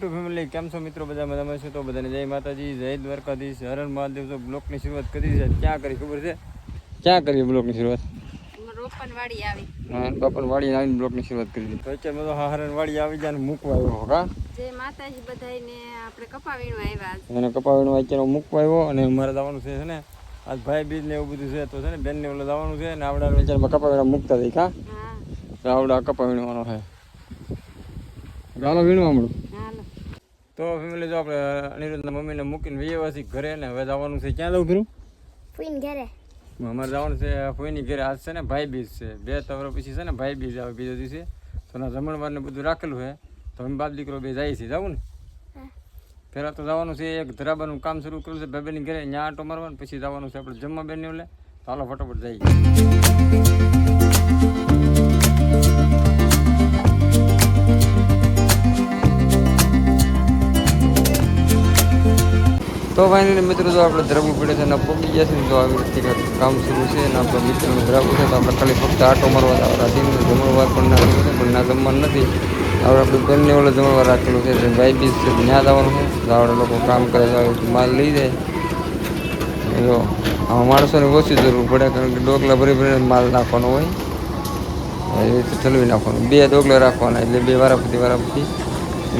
YouTube family કેમ છો મિત્રો? બધા મજામાં છો તો બધાને જય માતાજી જય દ્વારકાધીશ હરણ મહાદેવ. તો બ્લોકની શરૂઆત કરી છે. ક્યાં કરી ખબર છે? ક્યાં કરી બ્લોકની શરૂઆત? રોપણ વાળી આવી. હા આવીને બ્લોકની શરૂઆત કરી તો અત્યારે બધો હરણ આવી જાય ને મૂકવા આવ્યો કા? જે માતાજી બધાને આપણે કપાવીનું આવ્યા છે. એને અત્યારે મૂકવા આવ્યો અને મારે જવાનું છે ને? આજ ભાઈ બીજ ને એવું બધું છે તો છે ને બેનને ઓલે જવાનું છે ને આવડા અત્યારે કપાવીને મૂકતા થઈ કા? આવડા કપા વીણવાનો છે વીણવા તો ફેમિલી જો આપણે અનિરુદ્ધના મમ્મીને મૂકીને વ્યવસ્થિત ઘરે ને હવે જવાનું છે ક્યાં જવું ફીરું ફૂઈન ઘરે. અમારે જવાનું છે ફોઈની ઘરે. આજ છે ને ભાઈ બીજ છે. બે તવરો પછી છે ને ભાઈ બીજ આવે બીજો દિવસે. તો ના જમણવાર ને બધું રાખેલું છે. તો અમે બાપ દીકરો બે જાય છે જવું ને? પહેલાં તો જવાનું છે એક ધરાબાનું કામ શરૂ કર્યું છે બેબેની ઘરે. ત્યાં આંટો મારવાનું પછી જવાનું છે આપણે જમવા બેનને ઓલે. તો હાલો ફટાફટ જઈએ. તો ફાઇનલી મિત્રો જો આપણે ધરવું પડે છે અને પગી જશે ને તો આવી રીતે કામ શરૂ છે અને આપણા મિત્રોને ધરાવું છે, તો આપણે ખાલી ફક્ત આટો મારવા રાધીને જમણવાર પણ ના છે, પણ ના જમવાનું નથી. હવે આપણે બંને ઓલે જમણવાર રાખેલું છે ભાઈ બીજ છે, ત્યાં જવાનું છે. આપણે લોકો કામ કરે તો માલ લઈ જાય. એ જો માણસોને ઓછી જરૂર પડે, કારણ કે ડોકલા ભરી ભરીને માલ નાખવાનો હોય. એવી રીતે ઠલવી નાખવાનું. બે ડોકલા રાખવાના, એટલે બે વારાફરતી વારાફરતી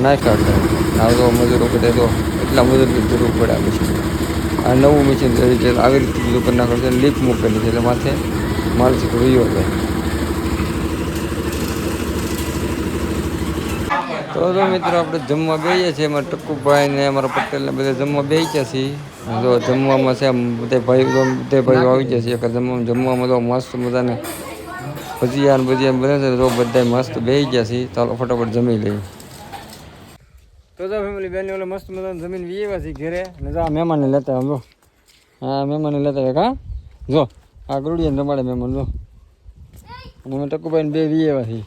નાખ્યા કરે. આ તો મજૂરો બધા તો એટલા મદદની જરૂર પડે આ મશીન આ નવું મશીન છે, આવી રીતે બધું કરી છે લીપ મૂકેલી છે, એટલે માથે માલ છે રહ્યો જાય તો તો મિત્રો, આપણે જમવા બેસીએ છીએ એમાં ટક્કુભાઈ ને અમારા પટેલને બધા જમવા બેસ્યા છીએ. જો જમવામાં છે બધા ભાઈ બધા ભાઈઓ આવી ગયા છે એક જમવામાં જમવામાં તો મસ્ત બધાને ભજીયા ને ભજીયા બધા છે, તો બધા મસ્ત બેસી ગયા છીએ. ચાલો, ફટાફટ જમી લઈએ. તો જો ફેમિલી બેન ઓલે મસ્ત મજાનું જમીન વીવા છે ઘરે. ને જા મહેમાનને લેતા આમ હા મહેમાનને લેતા આવ્યા કા? જો આ ગરુડિયાને રમાડે મહેમાન જો. અને અમે ટક્કુભાઈ ને બે વીએવા છે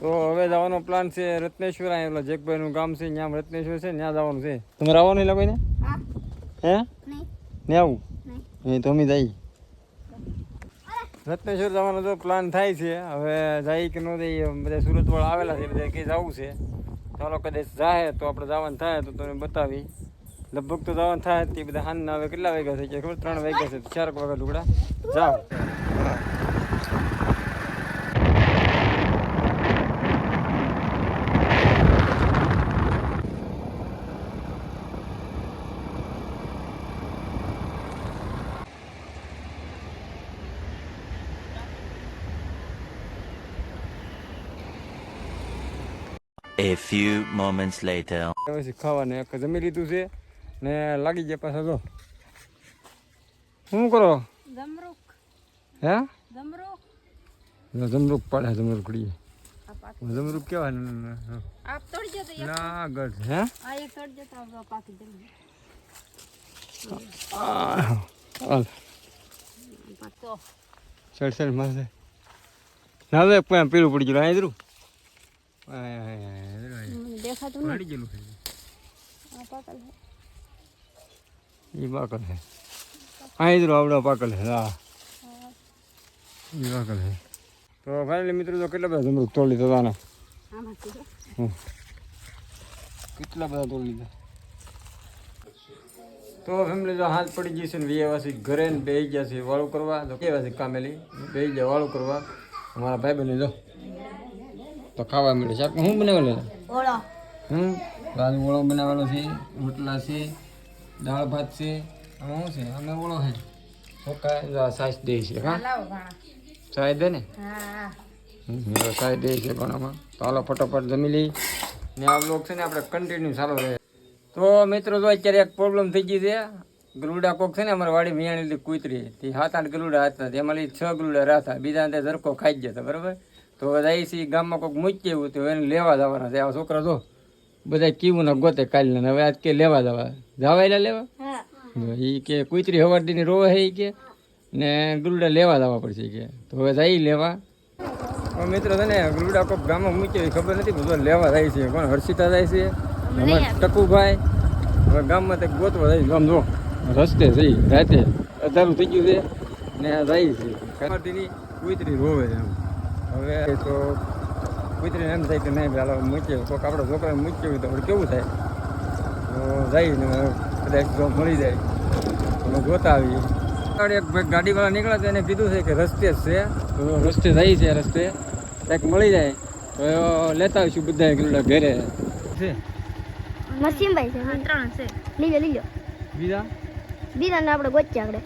તો હવે જવાનો પ્લાન છે રત્નેશ્વર અહીં ઓલા જેકભાઈનું ગામ છે ત્યાં રત્નેશ્વર છે ત્યાં જવાનું છે. તમારે આવવાનું એટલે કોઈને? હા. હે? ને આવું? નહીં. એ તો અમે જઈએ. રત્નેશ્વર જવાનો તો પ્લાન થાય છે. હવે જાય કે ન જઈએ બધા સુરતવાળા આવેલા છે બધા કે જવું છે. ચાલો કદાચ જાય તો આપણે જવાનું થાય તો તમને બતાવી. લગભગ તો જવાનું થાય તે બધા હાનના હવે કેટલા વાગ્યા છે કે ખબર? ત્રણ વાગ્યા છે ચાર વાગ્યા લુગડા. જાઓ. A few moments later. પછી ખાવાને એક જમી લીધું છે. ને લાગી ગયા પાછા જો. શું કરો? જમરૂક. હે? જમરૂક. જમરૂક પાડે જમરૂક આ પાક જમરૂક કેવા આપ તોડજો તો એક ના ગઢ હે? આ એક તોડજો તો આ પાકી જલ્દી હાલ. પાક તો. સડ સડ માસે ના કોઈ પેલું પડી ગયું મને દેખાતું પડી ગયેલું છે. આ પાકલ છે. એ પાકલ છે. આવડો પાકલ છે. હા. એ પાકલ છે. તો ફાઇનલી મિત્રો તો કેટલા બધા જમરૂક તોડી લીધા તાને કેટલા બધા તોડી લીધા? તો ફેમિલી તો હાથ પડી ગઈ છે ને વ્યવાસી ઘરે ને બે ગયા છે વાળું કરવા. તો કેવા છે કામેલી? બે ગયા વાળું કરવા. અમારા ભાઈ બની જો. તો ખાવા મળે શાક હું બનાવેલું ઓળો. હમ દાળ ઓળો બનાવેલો છે રોટલા છે દાળ ભાત છે આમાં શું છે? અમે ઓળો છે. છોકરા સાસ દે છે હા? સાહેબ દે ને? હા. સાહેબ દે છે ઘણામાં તો હાલો ફટોફટ જમી લઈ ને આ બ્લોગ છે ને આપણે કન્ટિન્યુ ચાલુ રહે. તો મિત્રો તો અત્યારે એક પ્રોબ્લેમ થઈ ગઈ છે. ગરુડા કોક છે ને અમારે વાડી વિયાણેલી કૂતરી. તે સાત આઠ ગરુડા હતા. તેમાં છ ગરુડા રાતા. બીજા અંદર ઝરકો ખાઈ ગયા હતા બરાબર? તો હવે જાય છે ગામમાં કોઈક મૂકી એવું તો એને લેવા જવાના છે. આ છોકરા તો બધા કીવું ને ગોતે કાલે ને હવે આજ કે લેવા જવા. જવા એટલે લેવા એ કે કુતરી હવારદીની રોવે છે ઈ કે. ને ગુરુડા લેવા જવા પડશે કે. તો હવે જાય લેવા. મિત્રો છે ને ગુરુડા કોક ગામમાં મૂક્યો એ ખબર નથી બધું લેવા જાય છે. કોણ હર્ષિતા જાય છે? અમારે ટકુભાઈ. હવે ગામમાં તે ગોતવા જાય છે. આમ જો રસ્તે જઈ રાતે. અધારું થઈ ગયું છે. ને જાય છે. કુતરી રોવે છે એમ. હવે તો કૂતરીને એમ થાય કે નહીં ભાઈ હાલો મૂકીએ. કોઈક આપણા છોકરાને મૂકીએ હોય તો આપણે કેવું થાય? તો જઈને કદાચ જો મળી જાય. અમે જોતા આવીએ આગળ એક ભાઈ ગાડીવાળા નીકળ્યા તો એને કીધું છે કે રસ્તે જ છે. તો રસ્તે જાય છે રસ્તે. કંઈક મળી જાય. તો લેતા આવીશું બધા ગીરડા ઘરે. છે. નરસિંહભાઈ છે. ત્રણ છે. લીલો લીલો. બીજા? બીજા ને આપણે ગોચ્યા આગળ.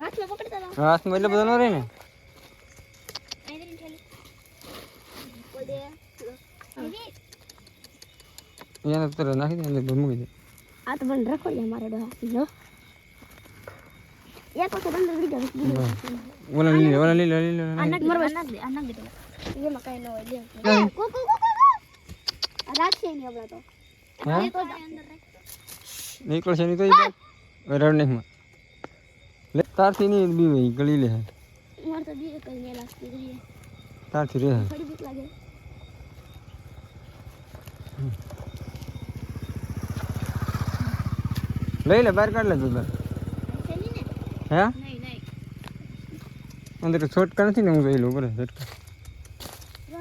હાથમાં પકડતા હાથમાં એટલે બધા ન રહે ને? એને તો નાખી દે અંદર મૂકી દે આ તો પણ રખોડી મારે ડોહા જો. એક વખત અંદર બીજો બીજો ઓલા લીલે ઓલા લીલે લીલે આ નાખ મરવા નાખ દે આ નાખ દે એમાં કાઈ ન હોય લે. કો કો કો કો આ રાખશે નહીં આપણા તો. હા? એ તો અંદર રાખ. નીકળશે નહીં તો રડ નહીં લે તારથી નહીં બી ભાઈ ગળી લે. મારે તો બી કઈ નહીં લાગતી રહી. તારથી રહે. થોડી બીક લાગે. લઈ લે, બહાર કાઢ લે તું હે? અંદર છોટકા નથી ને હું જોઈ લઉં બરાબર ઝટકા.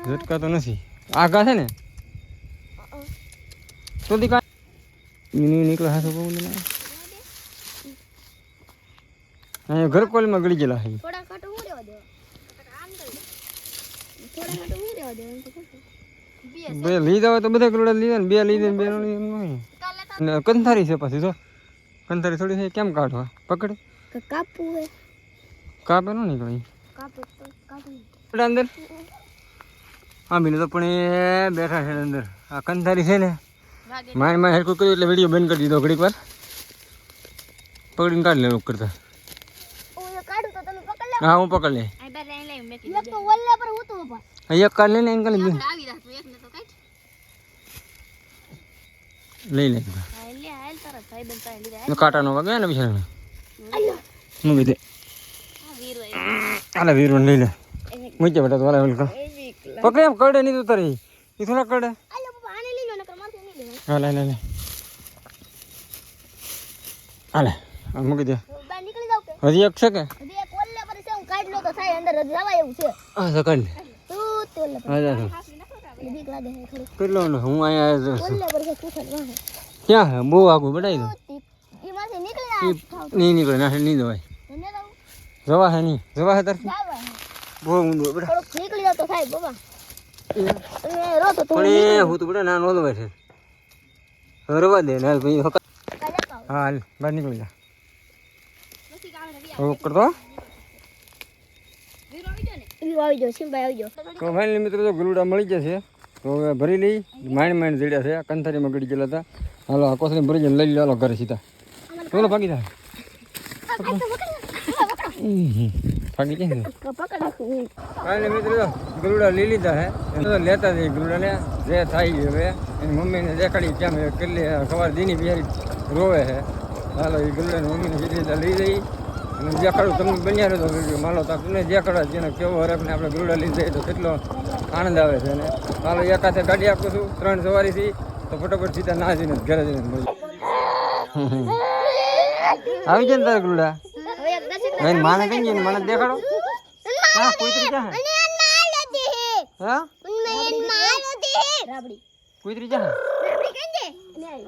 ઝટકા તો નથી. આગા છે ને? તો દી કાંઈ નીકળે, હાથો બહુ ને અહીંયા ઘર કોલમાં ગળી ગયેલા હું તો તો. બે લીધા હોય તો બધા ગલુડા લીધા ને, બે લીધા ને, બે કંથારી છે પછી, જો. કંથારી થોડી છે કેમ કાઢવા પકડ? કાપવું હોય. કાપે નો નીકળે કાપે કાપવું અંદર. હા મિલે તો પણ એ બેઠા છે અંદર. આ કંથારી છે ને મારે મારે હેરકું કર્યું એટલે વીડિયો બંધ કરી દીધો ઘડીક વાર. પકડીને કાઢી લે લોક કરતા. હું કાઢું તો તમે પકડ લો. હા હું પકડ લે. એક હું હા, કાઢ લે ને એમ કાઢી કાઢ. લઈ લે. હા લે હાલ તરત ભાઈ બંધ પાસે લીધા. ને કાંટાનો ને બિચારાને મૂકી દે હા વીર ભાઈ હાલે વીરવન લઈ લે. મૂકી બેટા તો વાલા પકડે એમ કડે નહીં તું તારી. એ થોડા કડે. આલો બાપા આને લઈ લો નકર મારથી નહીં લેવાય. હા લે લે. લે હાલે મૂકી દે. નીકળી કે? હજી એક છે કે? હજી એક વલ્લે પર છે હું કાઢ લો તો થાય અંદર જવાય એવું છે. હા તો કાઢ લે. તું તે વલ્લે પર હા જા તું. લાગે છે કેટલો? હું અહીંયા પર છે વાહે. ક્યાં હે? બહુ આગું બડાઈ દો. નહીં નીકળે ના નહીં દવાય જવા હે નહીં? જવા હે તાર બહુ ઊંડું બડા નીકળી જતો થાય બાબા. પણ એ હું તો બેટા ના નો દવાય છે. રવા દે ને ભાઈ હા હાલ બહાર નીકળી જા. હવે કરતો તો. ફાઇનલી મિત્રો તો ગલુડા મળી જશે. તો હવે ભરી લઈ. માંડ માંડ જડ્યા છે. કંથારીમાં ગળી ગયેલા હતા. હાલો, આ કોથળી ભરી જઈને લઈ લો હાલો, ઘરે સીધા. બોલો ભાગી જા. ભાગી જાય કાલે મિત્રો ગરુડા લઈ લીધા હે. લેતા જઈએ ગલુડાને જે થાય હવે. એની મમ્મીને દેખાડી કેમ કેટલી સવાર દીની બિહારી રોવે છે હાલો, એ ગરુડાની મમ્મીને સીધી લઈ જઈ. અને દેખાડું તમને બન્યા રહ્યો તો વીડિયો માલો તો તમને દેખાડા જેને કેવો હરફને આપણે ગરુડા લઈ જઈએ તો કેટલો આનંદ આવે છે અને માલો એક હાથે ગાડી આપું છું ત્રણ સવારીથી તો ફટાફટ સીધા ના જઈને ઘરે જઈને આવી જાય ને તારા ગરુડા. હવે એક દસ માને કઈ જઈને મને દેખાડો. હા કુતરી ક્યાં હા રાબડી કુતરી ક્યાં હે? રાબડી. કઈ દે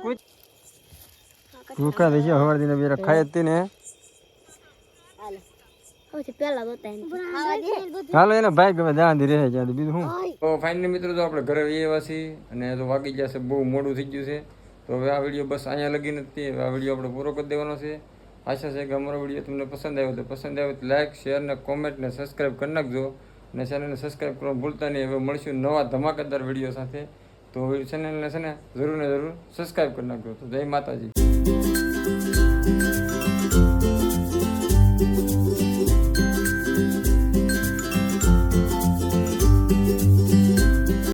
કુત ભૂખા થઈ ગયા હવાર દિને બેરા ખાય હતી ને હાલો હવે પેલા બતા એને ખાવા દે હાલો એને ભાઈ ગમે ત્યાં રહે ત્યાં બીજું શું? તો ફાઇનલી મિત્રો તો આપણે ઘરે આવ્યા છીએ અને તો વાગી ગયા છે બહુ મોડું થઈ ગયું છે. તો હવે આ વીડિયો બસ અહીંયા લગી નથી હવે આ વીડિયો આપણે પૂરો કરી દેવાનો છે. આશા છે કે અમારો વીડિયો તમને પસંદ આવ્યો તો પસંદ આવ્યો તો લાઈક શેર ને કોમેન્ટ ને સબસ્ક્રાઈબ કરી નાખજો. અને ચેનલને સબસ્ક્રાઈબ કરવા ભૂલતા નહીં. હવે મળશું નવા ધમાકેદાર વીડિયો સાથે. તો ચેનલને છે ને જરૂર ને જરૂર સબસ્ક્રાઈબ કરી નાખજો. તો જય માતાજી.